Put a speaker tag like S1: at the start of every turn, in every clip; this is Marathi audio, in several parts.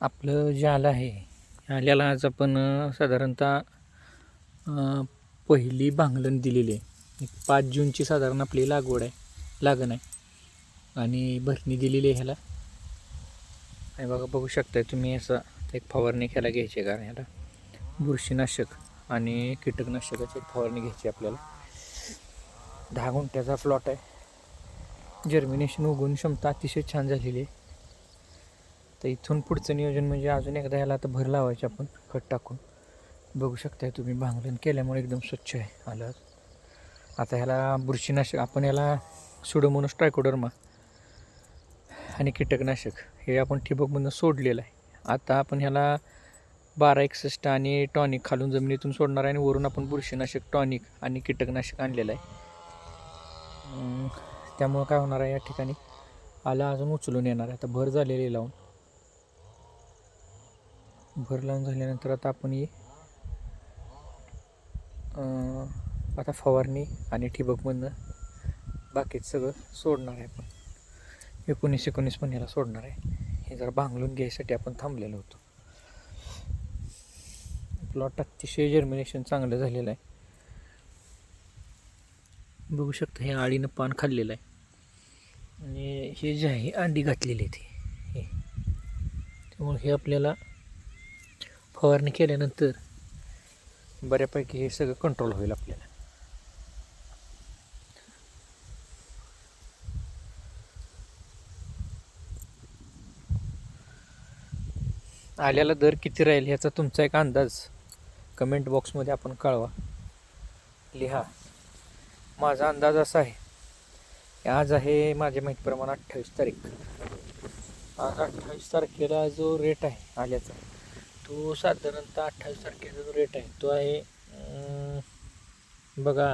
S1: आपलं जे आलं आहे आल्याला आज आपण साधारणतः पहिली भांगलण दिलेली आहे. एक पाच जूनची साधारण आपली लागवड आहे लागण आहे. आणि भरणी दिलेली आहे ह्याला. आणि बघा बघू शकताय तुम्ही असं एक फवारणी ह्याला घ्यायची आहे कारण ह्याला. बुरशीनाशक आणि कीटकनाशकाची एक फवारणी घ्यायची आहे आपल्याला. दहा गुंठ्याचा प्लॉट आहे. जर्मिनेशन उगवून क्षमता अतिशय छान झालेली आहे. तर इथून पुढचं नियोजन म्हणजे अजून एकदा ह्याला आता भर लावायचे आपण खत टाकून. बघू शकताय तुम्ही भांगलन केल्यामुळे एकदम स्वच्छ आहे आलं. आता ह्याला बुरशीनाशक आपण ह्याला सुडोमोनस ट्रायकोडर्मा आणि कीटकनाशक हे आपण ठिबकमधून सोडलेलं आहे. आता आपण ह्याला बारा एकसष्ट आणि टॉनिक खालून जमिनीतून सोडणार आहे आणि वरून आपण बुरशीनाशक टॉनिक आणि कीटकनाशक आणलेलं आहे. त्यामुळं काय होणार आहे या ठिकाणी? आलं अजून उचलून येणार आहे. आता भर झालेली आहे लावून. भर लावून झाल्यानंतर आता आपण ही आता फवारणी आणि ठिबकमधनं बाकीचं सगळं सोडणार आहे आपण. एकोणीस एकोणीस पण ह्याला सोडणार आहे. हे जरा भांगलून घ्यायसाठी आपण थांबलेलो होतो. प्लॉट अतिशय जर्मिनेशन चांगलं झालेलं आहे. बघू शकता हे आळीनं पान खाल्लेलं आहे. आणि हे जे आहे अंडी घातलेली आहे ते हे. त्यामुळे हे आपल्याला फवारणी केल्यानंतर बऱ्यापैकी हे सगळं कंट्रोल होईल आपल्याला. आल्याला दर किती राहील ह्याचा तुमचा एक अंदाज कमेंट बॉक्समध्ये आपण कळवा. लिहा. माझा अंदाज असा आहे आज आहे माझ्या माहितीप्रमाणे अठ्ठावीस तारीख. आज अठ्ठावीस तारखेला जो रेट आहे आल्याचा. तो साधारणतः अठ्ठावीस तारखेचा जो रेट आहे तो आहे बघा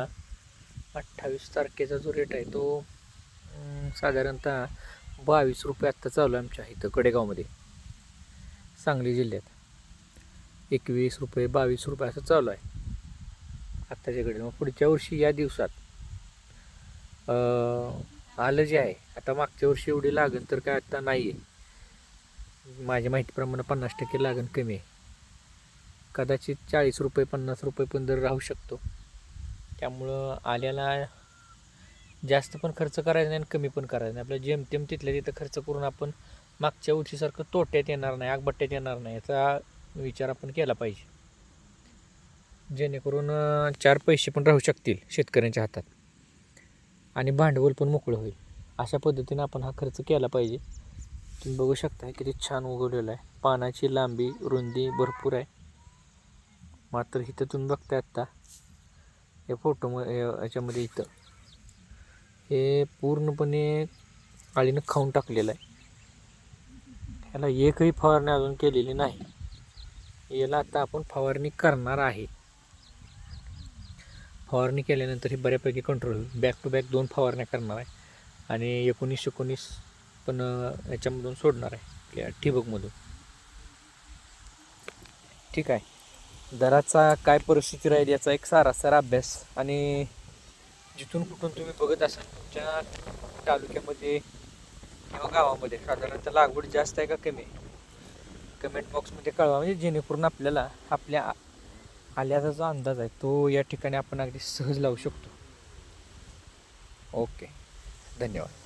S1: अठ्ठावीस तारखेचा जो रेट आहे तो साधारणतः बावीस रुपये आत्ता चालू आहे आमच्या इथं कडेगावमध्ये सांगली जिल्ह्यात. एकवीस रुपये बावीस रुपये असं चालू आहे. आत्ताच्याकडे मग पुढच्या वर्षी या दिवसात आलं जे आहे आता मागच्या वर्षी एवढी लागण तर काय आता नाही आहे माझ्या माहितीप्रमाणे पन्नास टक्के लागण कमी आहे. कदाचित चाळीस रुपये पन्नास रुपये पण दर राहू शकतो. त्यामुळं आल्याला जास्त पण खर्च करायचा नाही आणि कमी पण करायचा नाही. आपल्या जेमतेम तिथल्या तिथं खर्च करून आपण मागच्या उशीसारखं तोट्यात येणार नाही आगबट्ट्यात येणार नाही याचा विचार आपण केला पाहिजे. जेणेकरून चार पैसे पण राहू शकतील शेतकऱ्यांच्या हातात. आणि भांडवल पण मोकळं होईल. अशा पद्धतीनं आपण हा खर्च केला पाहिजे. तुम्ही बघू शकता किती छान उगवलेलं आहे. पानाची लांबी रुंदी भरपूर आहे. मात्र इथं तुम्ही बघताय आत्ता या फोटो याच्यामध्ये इथं. हे पूर्णपणे आळीनं खाऊन टाकलेलं आहे. ह्याला एकही फवारणी अजून केलेली नाही. याला आता आपण फवारणी करणार आहे. फवारणी केल्यानंतर हे बऱ्यापैकी कंट्रोल होईल. बॅक टू बॅक दोन फवारण्या करणार आहे. आणि एकोणीस एकोणीस पण अं, याच्यामधून सोडणार आहे. आपल्या ठिबकमधून. ठीक आहे. दराचा काय परिस्थिती राहील याचा एक सारासार अभ्यास आणि जिथून कुठून तुम्ही बघत असाल तुमच्या तालुक्यामध्ये किंवा गावामध्ये साधारणतः लागवड जास्त आहे का कमी? आहे कमेंट बॉक्समध्ये कळवा. म्हणजे जेणेकरून आपल्याला आपल्या आल्याचा जो अंदाज आहे तो या ठिकाणी आपण अगदी सहज लावू शकतो. ओके. धन्यवाद.